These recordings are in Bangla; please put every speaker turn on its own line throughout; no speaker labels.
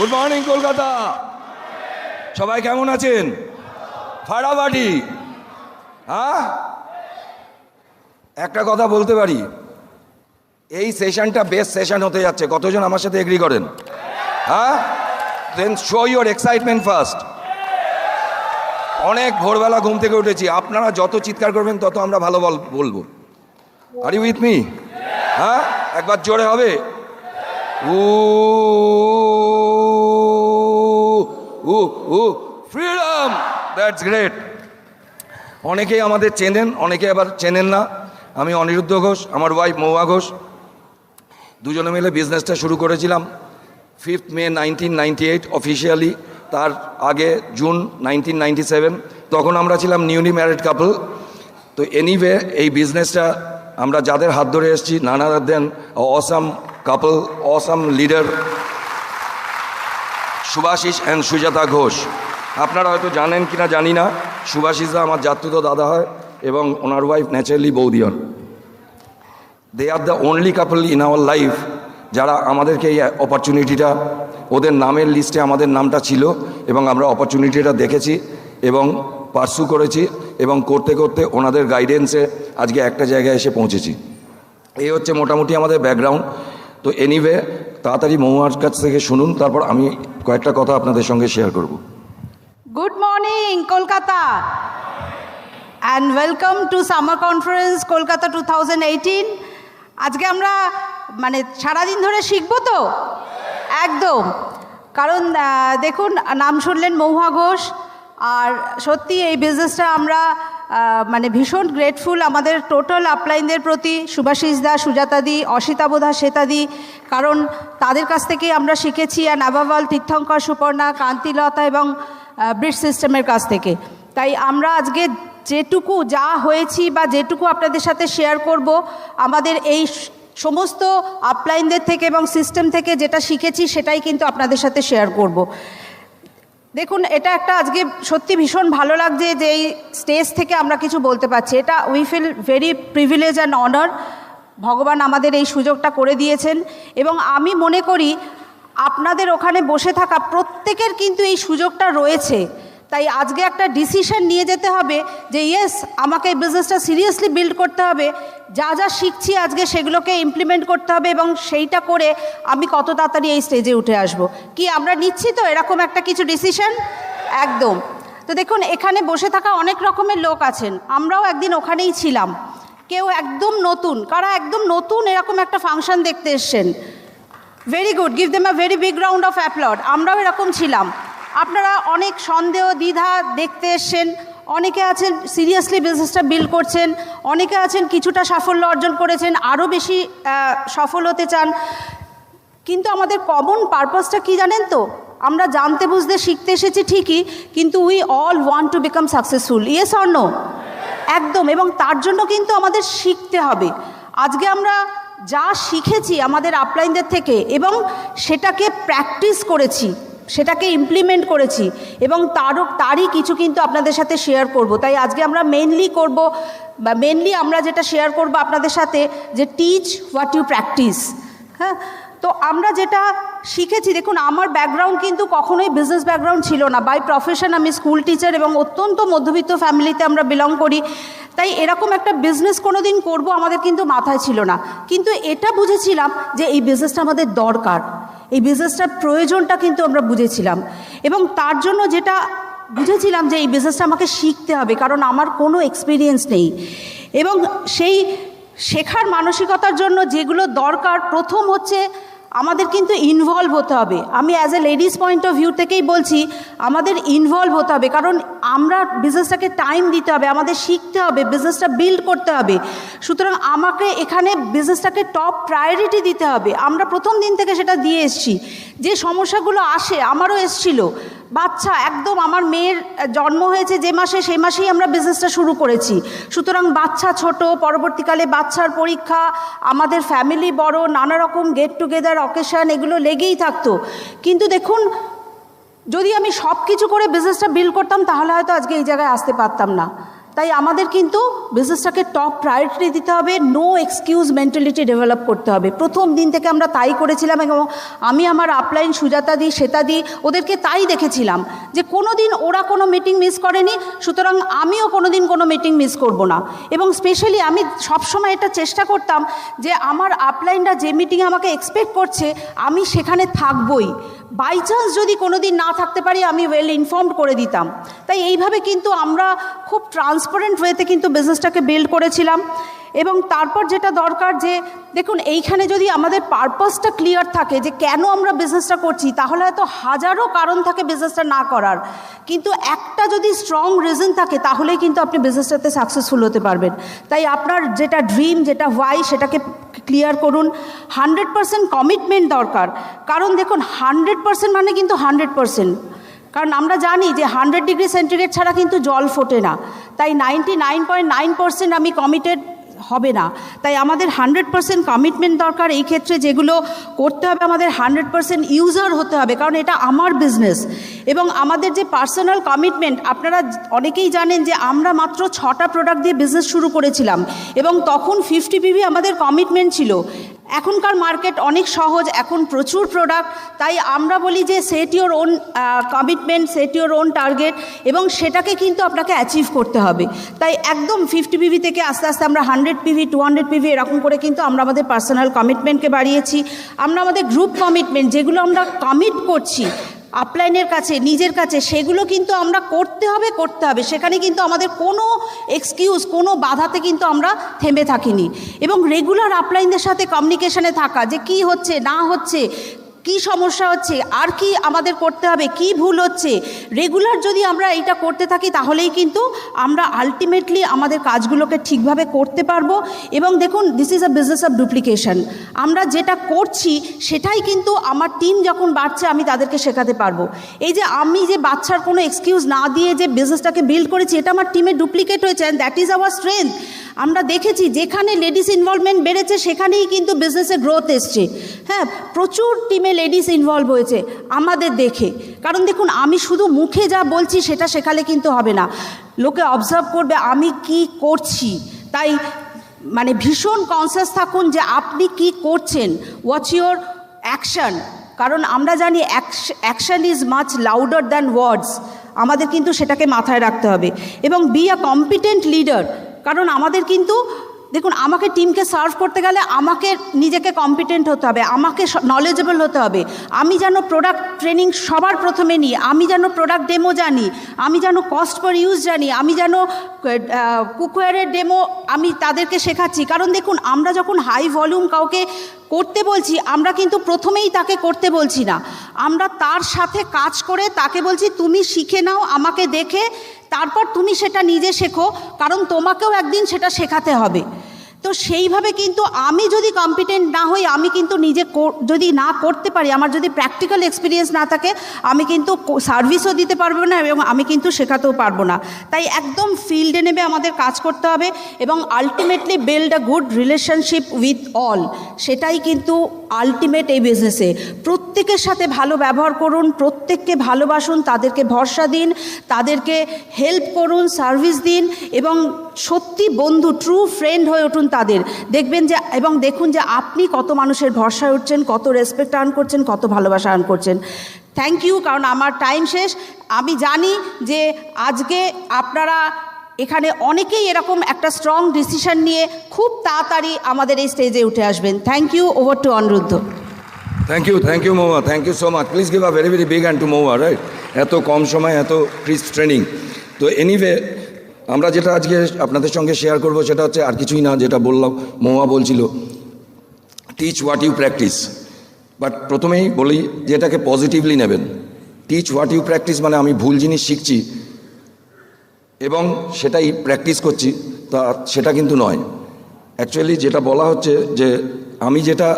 গুড মর্নিং কলকাতা সবাই কেমন আছেন? ফাড়াবাটি হ্যাঁ? একটা কথা বলতে পারি। এই সেশনটা বেস্ট সেশন হতে যাচ্ছে। কতজন আমার সাথে এগ্রি করেন? হ্যাঁ? Then show your excitement first অনেক ভোরবেলা ঘুম থেকে উঠেছি। আপনারা যত চিৎকার করবেন, তত আমরা ভালো বল- বলব। আর ইউ উইথ মি হ্যাঁ? একবার জোরে হবে। উ উ ফ্রিডম দ্যাটস গ্রেট অনেকেই আমাদের চেনেন, অনেকে আবার চেনেন না। আমি অনিরুদ্ধ ঘোষ, আমার ওয়াইফ মৌয়া ঘোষ। দুজনে মিলে বিজনেসটা শুরু করেছিলাম fifth May nineteen ninety eight officially তার আগে জুন নাইনটিন নাইনটি সেভেন তখন আমরা ছিলাম নিউলি ম্যারিড কাপল তো এনিওয়ে এই বিজনেসটা আমরা যাদের হাত ধরে এসেছি, নানা then awesome couple awesome leader Subhasis and Sujata Ghosh আপনারা হয়তো জানেন কি না জানি না সুভাষিসদা আমার জাতীয় দাদা হয় এবং ওনার ওয়াইফ ন্যাচারালি বৌদি হন they are the only couple in our life যারা আমাদেরকে এই অপরচুনিটিটা ওদের নামের লিস্টে আমাদের নামটা ছিল এবং আমরা অপরচুনিটিটা দেখেছি এবং পার্সু করেছি এবং করতে করতে ওনাদের গাইডেন্সে আজকে একটা জায়গায় এসে পৌঁছেছি। এই হচ্ছে মোটামুটি আমাদের ব্যাকগ্রাউন্ড তো এনিওয়ে তাড়াতাড়ি মহুয়ার কাছ থেকে শুনুন, তারপর আমি কয়েকটা কথা আপনাদের সঙ্গে শেয়ার করব।
Good morning Kolkata and welcome to summer conference Kolkata two আজকে আমরা মানে সারাদিন ধরে শিখব তো? একদম। কারণ দেখুন, নাম শুনলেন মহুয়া ঘোষ, আর সত্যি এই বিজনেসটা আমরা মানে ভীষণ গ্রেটফুল আমাদের টোটাল আপলাইনদের প্রতি সুভাষিস দা সুজাতাদি অসিতাবোধা শ্বেতাদি কারণ তাদের কাছ থেকে আমরা শিখেছি, আর নাবাবাল, তীর্থঙ্কর, সুপর্ণা কান্তিলতা এবং ব্রিজ সিস্টেমের কাছ থেকে। তাই আমরা আজকে যেটুকু যা হয়েছি বা যেটুকু আপনাদের সাথে শেয়ার করব, আমাদের এই সমস্ত আপলাইনদের থেকে এবং সিস্টেম থেকে যেটা শিখেছি সেটাই কিন্তু আপনাদের সাথে শেয়ার করব। দেখুন, এটা একটা আজকে সত্যি ভীষণ ভালো লাগছে যে এই স্টেজ থেকে আমরা কিছু বলতে পারছি। এটা we feel very privilege and honour ভগবান আমাদের এই সুযোগটা করে দিয়েছেন এবং আমি মনে করি আপনাদের ওখানে বসে থাকা প্রত্যেকের কিন্তু এই সুযোগটা রয়েছে। তাই আজকে একটা ডিসিশন নিয়ে যেতে হবে যে ইয়েস আমাকে এই বিজনেসটা সিরিয়াসলি বিল্ড করতে হবে। যা যা শিখছি আজকে সেগুলোকে ইমপ্লিমেন্ট করতে হবে এবং সেইটা করে আমি কত তাড়াতাড়ি এই স্টেজে উঠে আসব। কি আমরা নিচ্ছি তো এরকম একটা কিছু ডিসিশন একদম। তো দেখুন, এখানে বসে থাকা অনেক রকমের লোক আছেন। আমরাও একদিন ওখানেই ছিলাম। কেউ একদম নতুন, কারা একদম নতুন এরকম একটা ফাংশন দেখতে এসছেন। Very good give them a very big round of applaud আমরাও এরকম ছিলাম। আপনারা অনেক সন্দেহ, দ্বিধা দেখতে এসছেন। অনেকে আছেন সিরিয়াসলি বিজনেসটা বিল্ড করছেন। অনেকে আছেন কিছুটা সাফল্য অর্জন করেছেন, আরও বেশি সফল হতে চান। কিন্তু আমাদের কমন পারপাসটা কি জানেন তো? আমরা জানতে বুঝতে শিখতে এসেছি ঠিকই, কিন্তু we all want to become successful yes or no একদম, এবং তার জন্য কিন্তু আমাদের শিখতে হবে। আজকে আমরা যা শিখেছি আমাদের আপলাইনদের থেকে এবং সেটাকে প্র্যাকটিস করেছি। সেটাকে ইমপ্লিমেন্ট করেছি এবং তারও, তারই কিছু কিন্তু আপনাদের সাথে শেয়ার করব। তাই আজকে আমরা মেনলি করব, বা মেনলি আমরা যেটা শেয়ার করব আপনাদের সাথে যে টিচ হোয়াট ইউ প্র্যাকটিস হ্যাঁ? তো আমরা যেটা শিখেছি, দেখুন আমার ব্যাকগ্রাউন্ড কিন্তু কখনোই বিজনেস ব্যাকগ্রাউন্ড ছিল না। বাই প্রফেশন আমি স্কুল টিচার এবং অত্যন্ত মধ্যবিত্ত ফ্যামিলিতে আমরা বিলং করি। তাই এরকম একটা বিজনেস কোনো দিন করব আমাদের কিন্তু মাথায় ছিল না। কিন্তু এটা বুঝেছিলাম যে এই বিজনেসটা আমাদের দরকার। এই বিজনেসটার প্রয়োজনটা কিন্তু আমরা বুঝেছিলাম। এবং তার জন্য যেটা বুঝেছিলাম যে এই বিজনেসটা আমাকে শিখতে হবে, কারণ আমার কোনো এক্সপিরিয়েন্স নেই। এবং সেই শেখার মানসিকতার জন্য যেগুলো দরকার, প্রথম হচ্ছে আমাদের কিন্তু ইনভলভ হতে হবে। আমি as a ladies point of view থেকেই বলছি, আমাদের ইনভলভ হতে হবে। কারণ আমরা বিজনেসটাকে টাইম দিতে হবে, আমাদের শিখতে হবে বিজনেসটা বিল্ড করতে হবে। সুতরাং আমাকে এখানে বিজনেসটাকে টপ প্রায়োরিটি দিতে হবে। আমরা প্রথম দিন থেকে সেটা দিয়ে এসছি। যে সমস্যাগুলো আসে, আমারও এসছিল। বাচ্চা, একদম আমার মেয়ের জন্ম হয়েছে যে মাসে সেই মাসেই আমরা বিজনেসটা শুরু করেছি। সুতরাং বাচ্চা ছোট, পরবর্তীকালে বাচ্চার পরীক্ষা, আমাদের ফ্যামিলি বড়, নানা রকম গেট টুগেদার অকেশান এগুলো লেগেই থাকতো। কিন্তু দেখুন, যদি আমি সব কিছু করে বিজনেসটা বিল্ড করতাম, তাহলে হয়তো আজকে এই জায়গায় আসতে পারতাম না। তাই আমাদের কিন্তু বিজনেসটাকে টপ প্রায়োরিটি দিতে হবে নো এক্সকিউজ মেন্টালিটি ডেভেলপ করতে হবে। প্রথম দিন থেকে আমরা তাই করেছিলাম এবং আমি আমার আপলাইন সুজাতা দি, শ্বেতা দি, ওদেরকে তাই দেখেছিলাম যে কোনো দিন ওরা কোনো মিটিং মিস করেনি, সুতরাং আমিও কোনো দিন কোনো মিটিং মিস করব না। এবং স্পেশালি আমি সবসময় এটা চেষ্টা করতাম যে আমার আপলাইনরা যে মিটিংয়ে আমাকে এক্সপেক্ট করছে, আমি সেখানে থাকবই। বাই চান্স যদি কোনো দিন না থাকতে পারি, আমি ওয়েল ইনফর্মড করে দিতাম। তাই এইভাবে কিন্তু আমরা খুব ট্রান্সপারেন্ট ওয়েতে কিন্তু বিজনেসটাকে বিল্ড করেছিলাম। এবং তারপর যেটা দরকার যে, দেখুন, এইখানে যদি আমাদের পারপাসটা ক্লিয়ার থাকে যে কেন আমরা বিজনেসটা করছি, তাহলে হয়তো হাজারো কারণ থাকে বিজনেসটা না করার। কিন্তু একটা যদি স্ট্রং রিজন থাকে, তাহলেই কিন্তু আপনি বিজনেসটাতে সাকসেসফুল হতে পারবেন। তাই আপনার যেটা ড্রিম যেটা হোয়াই সেটাকে ক্লিয়ার করুন। হান্ড্রেড পারসেন্ট কমিটমেন্ট দরকার। কারণ দেখুন হান্ড্রেড পারসেন্ট মানে কিন্তু হান্ড্রেড পারসেন্ট কারণ আমরা জানি যে হান্ড্রেড ডিগ্রি সেন্টিগ্রেড ছাড়া কিন্তু জল ফোটে না। তাই ninety nine point nine percent আমি কমিটেড হবে না। তাই আমাদের হান্ড্রেড পার্সেন্ট কমিটমেন্ট দরকার। এই ক্ষেত্রে যেগুলো করতে হবে, আমাদের হান্ড্রেড পার্সেন্ট ইউজার হতে হবে, কারণ এটা আমার বিজনেস এবং আমাদের যে পার্সোনাল কমিটমেন্ট আপনারা অনেকেই জানেন যে আমরা মাত্র ছটা প্রোডাক্ট দিয়ে বিজনেস শুরু করেছিলাম। এবং তখন ফিফটি পিভি আমাদের কমিটমেন্ট ছিল। এখনকার মার্কেট অনেক সহজ, এখন প্রচুর প্রোডাক্ট তাই আমরা বলি যে set your own commitment set your own target এবং সেটাকে কিন্তু আপনাকে অ্যাচিভ করতে হবে। তাই একদম ফিফটি পিভি থেকে আস্তে আস্তে আমরা hundred PV to hundred PV এরকম করে কিন্তু আমরা আমাদের পার্সোনাল কমিটমেন্টকে বাড়িয়েছি। আমরা আমাদের গ্রুপ কমিটমেন্ট যেগুলো আমরা কমিট করছি আপলাইনের কাছে, নিজের কাছে, সেগুলো কিন্তু আমরা করতে হবে করতে হবে। সেখানে কিন্তু আমাদের কোনো এক্সকিউজ কোনো বাধাতে কিন্তু আমরা থেমে থাকিনি। এবং রেগুলার আপলাইনদের সাথে কমিউনিকেশানে থাকা, যে কি হচ্ছে, না হচ্ছে কি সমস্যা হচ্ছে? আর কি আমাদের করতে হবে? কি ভুল হচ্ছে? রেগুলার যদি আমরা এইটা করতে থাকি, তাহলেই কিন্তু আমরা আলটিমেটলি আমাদের কাজগুলোকে ঠিকভাবে করতে পারব। এবং দেখুন this is a business of duplication আমরা যেটা করছি, সেটাই কিন্তু আমার টিম যখন বাড়ছে, আমি তাদেরকে শেখাতে পারব। এই যে আমি যে বাচ্চার কোনো এক্সকিউজ না দিয়ে যে বিজনেসটাকে বিল্ড করেছি, এটা আমার টিমে ডুপ্লিকেট হয়েছে and that is our strength আমরা দেখেছি যেখানে লেডিস ইনভলভমেন্ট বেড়েছে, সেখানেই কিন্তু বিজনেসে গ্রোথ এসছে। হ্যাঁ প্রচুর টিমে লেডিস ইনভলভ হয়েছে আমাদের দেখে। কারণ দেখুন, আমি শুধু মুখে যা বলছি, সেটা শেখালে কিন্তু হবে না। লোকে অবজার্ভ করবে, আমি কি করছি? তাই মানে ভীষণ কনসিয়াস থাকুন যে আপনি কি করছেন। হোয়াটস ইউর অ্যাকশন কারণ আমরা জানি action is much louder than words আমাদের কিন্তু সেটাকে মাথায় রাখতে হবে। এবং বি আ কম্পিটেন্ট লিডার কারণ আমাদের কিন্তু, দেখুন, আমাকে টিমকে সার্ভ করতে গেলে আমাকে নিজেকে কম্পিটেন্ট হতে হবে, আমাকে নলেজেবল হতে হবে। আমি যেন প্রোডাক্ট ট্রেনিং সবার প্রথমে নিই, আমি যেন প্রোডাক্ট ডেমো জানি, আমি যেন কস্ট পার ইউজ জানি, আমি যেন কুকওয়ারের ডেমো আমি তাদেরকে শেখাচ্ছি। কারণ দেখুন, আমরা যখন হাই ভলিউম কাউকে করতে বলছি, আমরা কিন্তু প্রথমেই তাকে করতে বলছি না। আমরা তার সাথে কাজ করে তাকে বলছি, তুমি শিখে নাও, আমাকে দেখে তারপর তুমি সেটা নিজে শেখো কারণ তোমাকেও একদিন সেটা শেখাতে হবে। তো সেইভাবে কিন্তু আমি যদি কম্পিটেন্ট না হই, আমি কিন্তু নিজে যদি না করতে পারি, আমার যদি প্র্যাকটিক্যাল এক্সপিরিয়েন্স না থাকে, আমি কিন্তু সার্ভিসও দিতে পারব না এবং আমি কিন্তু শেখাতেও পারব না। তাই একদম ফিল্ডে নেমে আমাদের কাজ করতে হবে এবং ultimately build a good relationship with all সেটাই কিন্তু আলটিমেট এই বিজনেসে প্রত্যেকের সাথে ভালো ব্যবহার করুন, প্রত্যেককে ভালোবাসুন, তাদেরকে ভরসা দিন, তাদেরকে হেল্প করুন সার্ভিস দিন এবং সত্যি বন্ধু ট্রু ফ্রেন্ড হয়ে উঠুন তাদের। দেখবেন যে, এবং দেখুন যে, আপনি কত মানুষের ভরসায় উঠছেন, কত রেসপেক্ট আর্ন করছেন, কত ভালোবাসা আর্ন করছেন। থ্যাংক ইউ কারণ আমার টাইম শেষ। আমি জানি যে, আজকে আপনারা এখানে অনেকেই এরকম একটা স্ট্রং ডিসিশন নিয়ে খুব তাড়াতাড়ি আমাদের এই স্টেজে উঠে আসবেন। Thank you over to Aniruddha.
Thank you thank you Mouya thank you so much please give a very very big and to Mouya right এত কম সময়, এত ক্রিস ট্রেনিং তো এনিওয়ে আমরা যেটা আজকে আপনাদের সঙ্গে শেয়ার করব সেটা হচ্ছে আর কিছুই না, যেটা বললাম মৌয়া বলছিল teach what you practice but প্রথমেই বলি যে এটাকে পজিটিভলি নেবেন। টিচ হোয়াট ইউ প্র্যাকটিস মানে আমি ভুল জিনিস শিখছি, এবং সেটাই প্র্যাকটিস করছি, তা সেটা কিন্তু নয়। অ্যাকচুয়ালি যেটা বলা হচ্ছে যে, আমি যেটা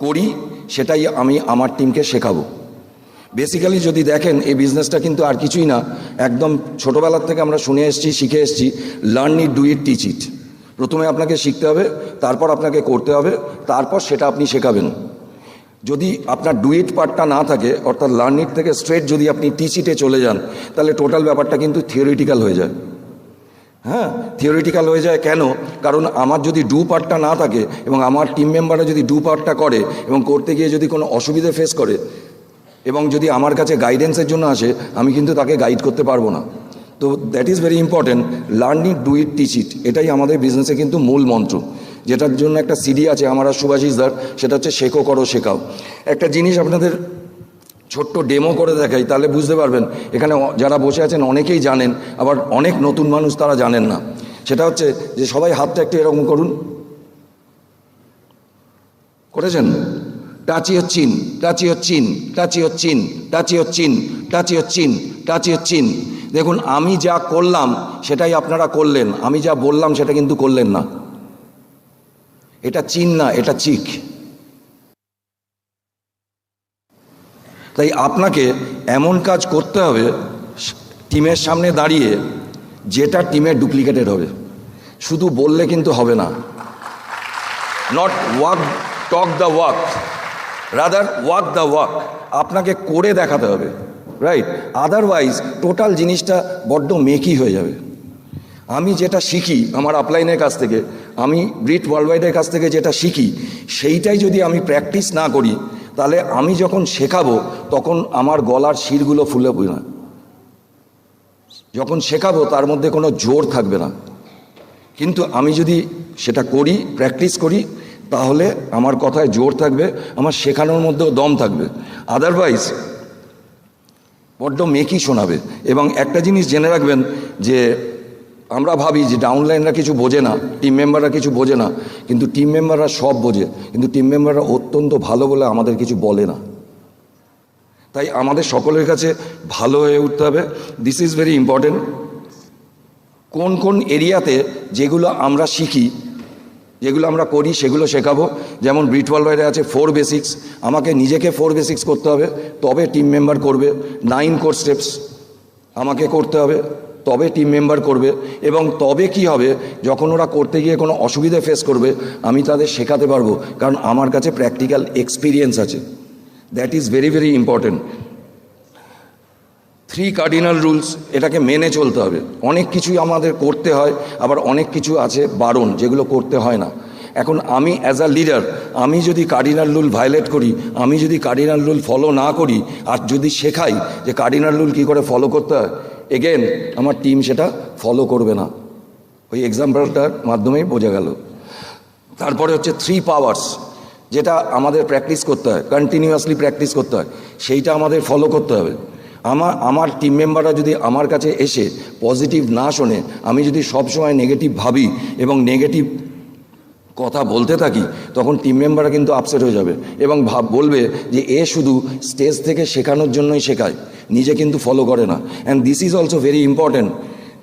করি, সেটাই আমি আমার টিমকে শেখাবো। বেসিক্যালি যদি দেখেন, এই বিজনেসটা কিন্তু আর কিছুই না। একদম ছোটোবেলার থেকে আমরা শুনে এসেছি, শিখে এসেছি learn it do it teach it প্রথমে আপনাকে শিখতে হবে, তারপর আপনাকে করতে হবে, তারপর সেটা আপনি শেখাবেন। যদি আপনার ডুইট পার্টটা না থাকে, অর্থাৎ লার্ন ইট থেকে স্ট্রেট যদি আপনি টিচ ইটে চলে যান, তাহলে টোটাল ব্যাপারটা কিন্তু থিওরিটিক্যাল হয়ে যায়। হ্যাঁ থিওরিটিক্যাল হয়ে যায় কেন? কারণ আমার যদি ডু পার্টটা না থাকে এবং আমার টিম মেম্বাররা যদি ডু পার্টটা করে এবং করতে গিয়ে যদি কোনো অসুবিধে ফেস করে এবং যদি আমার কাছে গাইডেন্সের জন্য আসে, আমি কিন্তু তাকে গাইড করতে পারব না। তো that is very important learn it do it teach it এটাই আমাদের বিজনেসে কিন্তু মূল মন্ত্র। যেটার জন্য একটা সিডি আছে, আমার আর সুভাষিস দার, সেটা হচ্ছে শেখো, করো, শেখাও। একটা জিনিস আপনাদের ছোট্ট ডেমো করে দেখাই, তাহলে বুঝতে পারবেন, এখানে যারা বসে আছেন অনেকেই জানেন, আবার অনেক নতুন মানুষ তারা জানেন না। সেটা হচ্ছে যে সবাই হাতটা একটু এরকম করুন। করেছেন? টাচি টাচি চিন টাচি চিন, টাচি টাচি চিন টাচি চিন। দেখুন, আমি যা করলাম, সেটাই আপনারা করলেন। আমি যা বললাম, সেটা কিন্তু করলেন না। এটা চিন না, এটা চিক। তাই আপনাকে এমন কাজ করতে হবে, টিমের সামনে দাঁড়িয়ে যেটা টিমের ডুপ্লিকেটেড হবে। শুধু বললে কিন্তু হবে না। Not walk talk the walk rather walk the walk আপনাকে করে দেখাতে হবে রাইট আদারওয়াইজ টোটাল জিনিসটা বড্ড মেকি হয়ে যাবে। আমি যেটা শিখি আমার আপলাইনের কাছ থেকে, আমি ব্রিট ওয়ার্ল্ডওয়াইডের কাছ থেকে যেটা শিখি, সেইটাই যদি আমি প্র্যাকটিস না করি, তাহলে আমি যখন শেখাবো, তখন আমার গলার শিরগুলো ফুলে না। যখন শেখাবো, তার মধ্যে কোনো জোর থাকবে না। কিন্তু আমি যদি সেটা করি প্র্যাকটিস করি তাহলে আমার কথায় জোর থাকবে, আমার শেখানোর মধ্যেও দম থাকবে। আদারওয়াইজ বড্ড মেকি শোনাবে। এবং একটা জিনিস জেনে রাখবেন যে, আমরা ভাবি যে ডাউনলাইনরা কিছু বোঝে না টিম মেম্বাররা কিছু বোঝে না, কিন্তু টিম মেম্বাররা সব বোঝে। কিন্তু টিম মেম্বাররা অত্যন্ত ভালো বলে আমাদের কিছু বলে না। তাই আমাদের সকলের কাছে ভালো হয়ে উঠতে হবে। দিস ইজ ভেরি ইম্পর্টেন্ট কোন কোন এরিয়াতে যেগুলো আমরা শিখি যেগুলো আমরা করি, সেগুলো শেখাবো। যেমন ব্রিটওয়াল বাইরে আছে ফোর বেসিক্স আমাকে নিজেকে ফোর বেসিক্স করতে হবে, তবে টিম মেম্বার করবে। নাইন কোর স্টেপস আমাকে করতে হবে, তবে টিম মেম্বার করবে। এবং তবে কি হবে, যখন ওরা করতে গিয়ে কোনো অসুবিধা ফেস করবে, আমি তাদের শেখাতে পারব। কারণ আমার কাছে প্র্যাকটিক্যাল এক্সপিরিয়েন্স আছে। That is very very important three cardinal rules এটাকে মেনে চলতে হবে। অনেক কিছুই আমাদের করতে হয়, আবার অনেক কিছু আছে বারণ যেগুলো করতে হয় না। এখন আমি অ্যাজ আ লিডার আমি যদি কার্ডিনাল রুল ভায়োলেট করি, আমি যদি কার্ডিনাল রুল ফলো না করি, আর যদি শেখাই যে কার্ডিনাল রুল কী করে ফলো করতে হয় এগেন আমার টিম সেটা ফলো করবে না। ওই এক্সাম্পলটার মাধ্যমেই বোঝা গেল। তারপরে হচ্ছে থ্রি পাওয়ার্স যেটা আমাদের প্র্যাকটিস করতে হয় কন্টিনিউয়াসলি প্র্যাকটিস করতে হয়, সেইটা আমাদের ফলো করতে হবে। আমার আমার টিম মেম্বাররা যদি আমার কাছে এসে পজিটিভ না শোনে, আমি যদি সবসময় নেগেটিভ ভাবি এবং নেগেটিভ কথা বলতে থাকি, তখন টিম মেম্বাররা কিন্তু আপসেট হয়ে যাবে এবং ভাব, বলবে যে এ শুধু স্টেজ থেকে শেখানোর জন্যই শেখায়, নিজে কিন্তু ফলো করে না। And this is also very important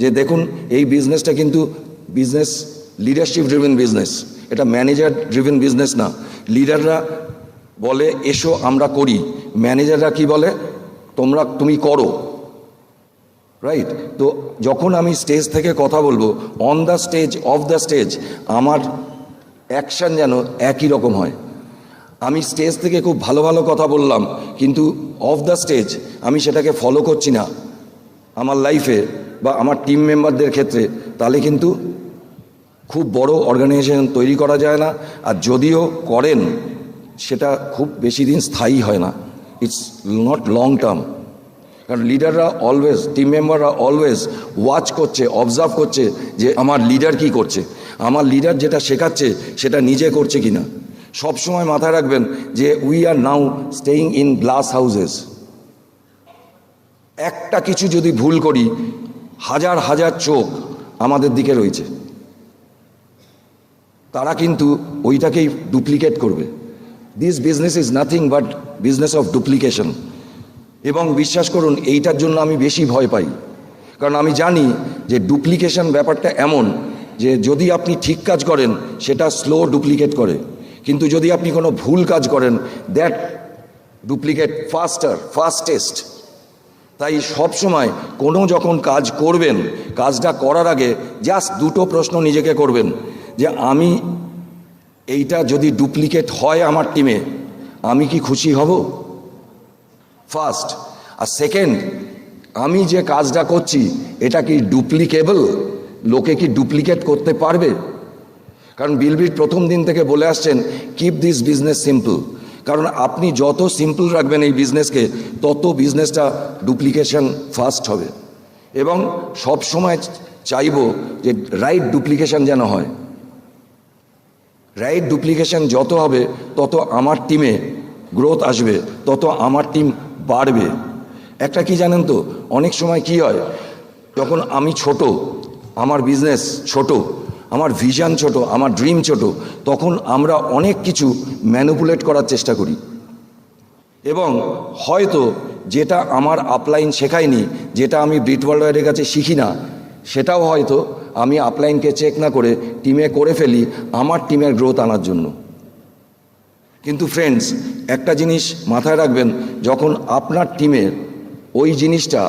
যে দেখুন, এই বিজনেসটা কিন্তু বিজনেস লিডারশিপ ড্রিভেন বিজনেস এটা ম্যানেজার ড্রিভেন বিজনেস না। লিডাররা বলে, এসো, আমরা করি। ম্যানেজাররা কি বলে? তোমরা, তুমি করো। রাইট তো যখন আমি স্টেজ থেকে কথা বলব on the stage off the stage আমার অ্যাকশান যেন একই রকম হয়। আমি স্টেজ থেকে খুব ভালো ভালো কথা বললাম, কিন্তু অফ দ্য স্টেজ আমি সেটাকে ফলো করছি না। আমার লাইফে বা আমার টিম মেম্বারদের ক্ষেত্রে তাহলে কিন্তু খুব বড় অর্গানাইজেশন তৈরি করা যায় না। আর যদিও করেন, সেটা খুব বেশি দিন স্থায়ী হয় না। ইটস নট লং টার্ম কারণ লিডাররা অলওয়েজ টিম মেম্বাররা অলওয়েজ ওয়াচ করছে অবজার্ভ করছে যে আমার লিডার কি করছে। আমার লিডার যেটা শেখাচ্ছে, সেটা নিজে করছে কি না সবসময় মাথায় রাখবেন যে we are now staying in glass houses একটা কিছু যদি ভুল করি, হাজার হাজার চোখ আমাদের দিকে রয়েছে। তারা কিন্তু ওইটাকেই ডুপ্লিকেট করবে। This business is nothing but business of duplication এবং বিশ্বাস করুন, এইটার জন্য আমি বেশি ভয় পাই। কারণ আমি জানি যে ডুপ্লিকেশন ব্যাপারটা এমন যে যদি আপনি ঠিক কাজ করেন, সেটা স্লো ডুপ্লিকেট করে। কিন্তু যদি আপনি কোনো ভুল কাজ করেন দ্যাট ডুপ্লিকেট ফাস্টার ফাস্টেস্ট তাই সব সময় কোনো যখন কাজ করবেন, কাজটা করার আগে জাস্ট দুটো প্রশ্ন নিজেকে করবেন যে, আমি এইটা যদি ডুপ্লিকেট হয় আমার টিমে, আমি কি খুশি হব? ফার্স্ট। আর সেকেন্ড, আমি যে কাজটা করছি, এটা কি ডুপ্লিকেবল? লোকে কি ডুপ্লিকেট করতে পারবে? কারণ বিলবিট প্রথম দিন থেকে বলে আসছেন কিপ দিস বিজনেস সিম্পল কারণ আপনি যত সিম্পল রাখবেন এই বিজনেসকে তত বিজনেসটা ডুপ্লিকেশন ফাস্ট হবে। এবং সব সময় চাইব যে রাইট ডুপ্লিকেশন যেন হয়। রাইট ডুপ্লিকেশন যত হবে, তত আমার টিমে গ্রোথ আসবে, তত আমার টিম বাড়বে। একটা কি জানেন তো, অনেক সময় কি হয়, যখন আমি ছোট, আমার বিজনেস ছোট, আমার ভিশন ছোট, আমার ড্রিম ছোট, তখন আমরা অনেক কিছু ম্যানুপুলেট করার চেষ্টা করি। এবং হয়তো যেটা আমার আপলাইন শেখায়নি, যেটা আমি ব্রিট ওয়ার্ল্ডের কাছে শিখি না, সেটাও হয়তো আমি আপলাইনকে চেক না করে টিমে করে ফেলি আমার টিমের গ্রোথ আনার জন্য। কিন্তু ফ্রেন্ডস একটা জিনিস মাথায় রাখবেন, যখন আপনার টিমের ওই জিনিসটা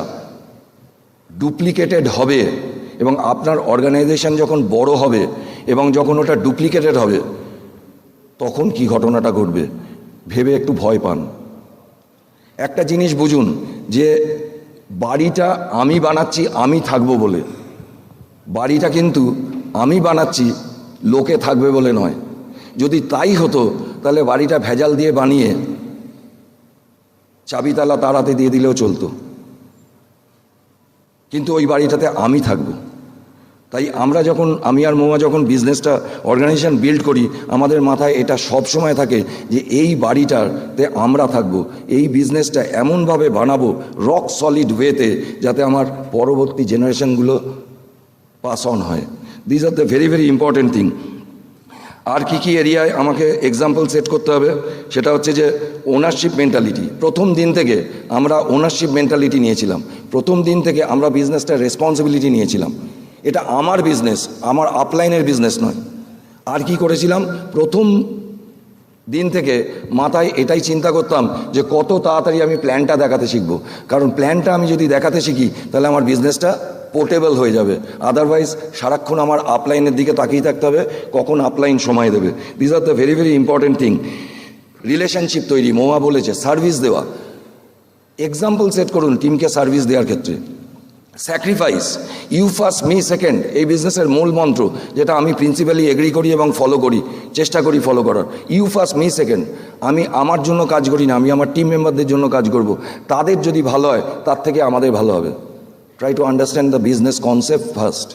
ডুপ্লিকেটেড হবে এবং আপনার অর্গানাইজেশন যখন বড় হবে এবং যখন ওটা ডুপ্লিকেটেড হবে, তখন কি ঘটনাটা ঘটবে? ভেবে একটু ভয় পান। একটা জিনিস বুঝুন যে বাড়িটা আমি বানাচ্ছি, আমি থাকব বলে। বাড়িটা কিন্তু আমি বানাচ্ছি, লোকে থাকবে বলে নয়। যদি তাই হতো, তাহলে বাড়িটা ভেজাল দিয়ে বানিয়ে চাবিতালা তাড়াতে দিয়ে দিলেও চলতো। কিন্তু ওই বাড়িটাতে আমি থাকব। তাই আমরা যখন, আমি আর মৌয়া যখন বিজনেসটা অর্গানাইজেশন বিল্ড করি, আমাদের মাথায় এটা সব সময় থাকে যে এই বাড়িটাতে আমরা থাকব, এই বিজনেসটা এমনভাবে বানাবো রক সলিড ওয়েতে যাতে আমার পরবর্তী জেনারেশনগুলো পাস অন হয়। These are the very very important thing আর কি কি এরিয়ায় আমাকে এক্সাম্পল সেট করতে হবে? সেটা হচ্ছে যে ওনারশিপ মেন্টালিটি প্রথম দিন থেকে আমরা ওনারশিপ মেন্টালিটি নিয়েছিলাম। প্রথম দিন থেকে আমরা বিজনেসটা রেসপন্সিবিলিটি নিয়েছিলাম। এটা আমার বিজনেস আমার আপলাইনের বিজনেস নয়। আর কি করেছিলাম? প্রথম দিন থেকে মাথায় এটাই চিন্তা করতাম যে কত তাড়াতাড়ি আমি প্ল্যানটা দেখাতে শিখব। কারণ প্ল্যানটা আমি যদি দেখাতে শিখি, তাহলে আমার বিজনেসটা পোর্টেবল হয়ে যাবে। আদারওয়াইজ সারাক্ষণ আমার আপলাইনের দিকে তাকিয়ে থাকতে হবে, কখন আপলাইন সময় দেবে। This are the very very important thing relationship তৈরি, মোয়া বলেছে সার্ভিস দেওয়া। এক্সাম্পল সেট করুন টিমকে সার্ভিস দেওয়ার ক্ষেত্রে। Sacrifice you first me second এই বিজনেসের মূল মন্ত্র, যেটা আমি প্রিন্সিপালি এগ্রি করি এবং ফলো করি, চেষ্টা করি ফলো করার। ইউ ফার্স্ট মি সেকেন্ড আমি আমার জন্য কাজ করি না, আমি আমার টিম মেম্বারদের জন্য কাজ করব। তাদের যদি ভালো হয়, তার থেকে আমাদের ভালো হবে। Try to understand the business concept first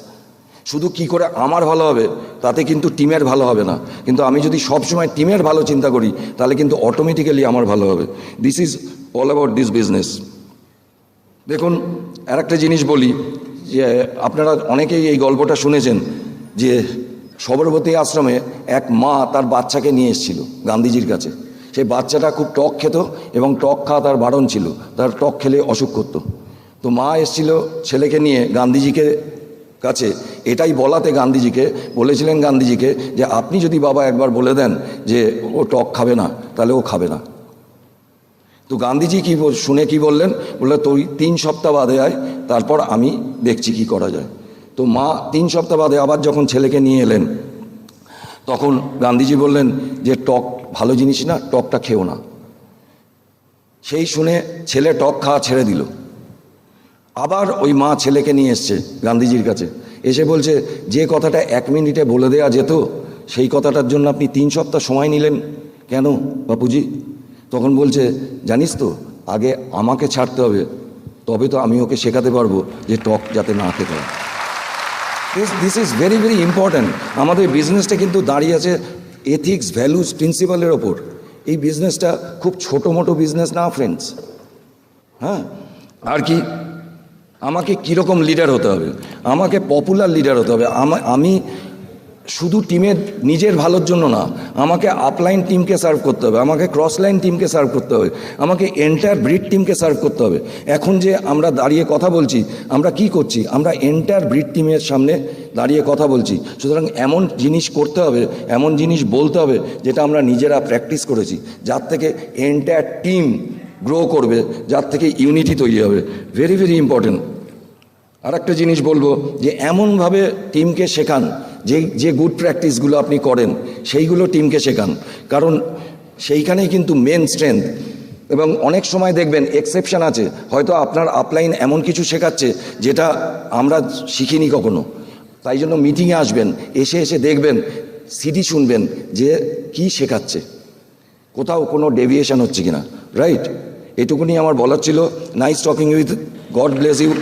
শুধু কি করে আমার ভালো হবে, তাতে কিন্তু টিমের ভালো হবে না। কিন্তু আমি যদি সবসময় টিমের ভালো চিন্তা করি, তাহলে কিন্তু অটোমেটিক্যালি আমার ভালো হবে। This is all about this business দেখুন আর একটা জিনিস বলি, যে আপনারা অনেকেই এই গল্পটা শুনেছেন, যে সবরবতী আশ্রমে এক মা তার বাচ্চাকে নিয়ে এসেছিল গান্ধীজির কাছে। সেই বাচ্চাটা খুব টক খেত এবং টক খাওয়া তার বারণ ছিল, তার টক খেলে অসুখ করতো। তো মা এসেছিল ছেলেকে নিয়ে গান্ধীজিকে কাছে, এটাই বলাতে গান্ধীজিকে, বলেছিলেন গান্ধীজিকে যে, আপনি যদি বাবা একবার বলে দেন যে, ও টক খাবে না, তাহলে ও খাবে না। তো গান্ধীজি কি শুনে কি বললেন? বললে তুই তিন সপ্তাহ বাদে আয়, তারপর আমি দেখছি কি করা যায়। তো মা তিন সপ্তাহ বাদে আবার যখন ছেলেকে নিয়ে এলেন, তখন গান্ধীজি বললেন যে, টক ভালো জিনিস না, টকটা খেও না। সেই শুনে ছেলে টক খাওয়া ছেড়ে দিল। আবার ওই মা ছেলেকে নিয়ে এসছে গান্ধীজির কাছে। এসে বলছে, যে কথাটা এক মিনিটে বলে দেওয়া যেত, সেই কথাটার জন্য আপনি তিন সপ্তাহ সময় নিলেন কেন বাপুজি? তখন বলছে, জানিস তো, আগে আমাকে ছাড়তে হবে, তবে তো আমি ওকে শেখাতে পারব যে টক যাতে না খেতে হয়। This this is very very important আমাদের বিজনেসটা কিন্তু দাঁড়িয়ে আছে এথিক্স ভ্যালুস প্রিন্সিপালের ওপর। এই বিজনেসটা খুব ছোটো মোটো বিজনেস না ফ্রেন্ডস হ্যাঁ? আর কি, আমাকে কীরকম লিডার হতে হবে? আমাকে পপুলার লিডার হতে হবে। আমি শুধু টিমের নিজের ভালোর জন্য না, আমাকে আপলাইন টিমকে সার্ভ করতে হবে, আমাকে ক্রস লাইন টিমকে সার্ভ করতে হবে, আমাকে এন্টায়ার ব্রিড টিমকে সার্ভ করতে হবে। এখন যে আমরা দাঁড়িয়ে কথা বলছি, আমরা কি করছি? আমরা এন্টায়ার ব্রিড টিমের সামনে দাঁড়িয়ে কথা বলছি। সুতরাং এমন জিনিস করতে হবে, এমন জিনিস বলতে হবে, যেটা আমরা নিজেরা প্র্যাকটিস করেছি, যার থেকে এন্টায়ার টিম গ্রো করবে, যার থেকে ইউনিটি তৈরি হবে। ভেরি ভেরি ইম্পর্টেন্ট আর একটা জিনিস বলব যে, এমনভাবে টিমকে শেখান যে যে গুড প্র্যাকটিসগুলো আপনি করেন, সেইগুলো টিমকে শেখান। কারণ সেইখানেই কিন্তু মেন স্ট্রেংথ এবং অনেক সময় দেখবেন এক্সেপশন আছে। হয়তো আপনার আপলাইন এমন কিছু শেখাচ্ছে, যেটা আমরা শিখিনি কখনো। তাই জন্য মিটিংয়ে আসবেন, এসে এসে দেখবেন সিডি শুনবেন যে কি শেখাচ্ছে। কোথাও কোনো ডেভিয়েশন হচ্ছে কিনা রাইট এটুকুনি আমার বলার ছিল। Nice talking with God bless you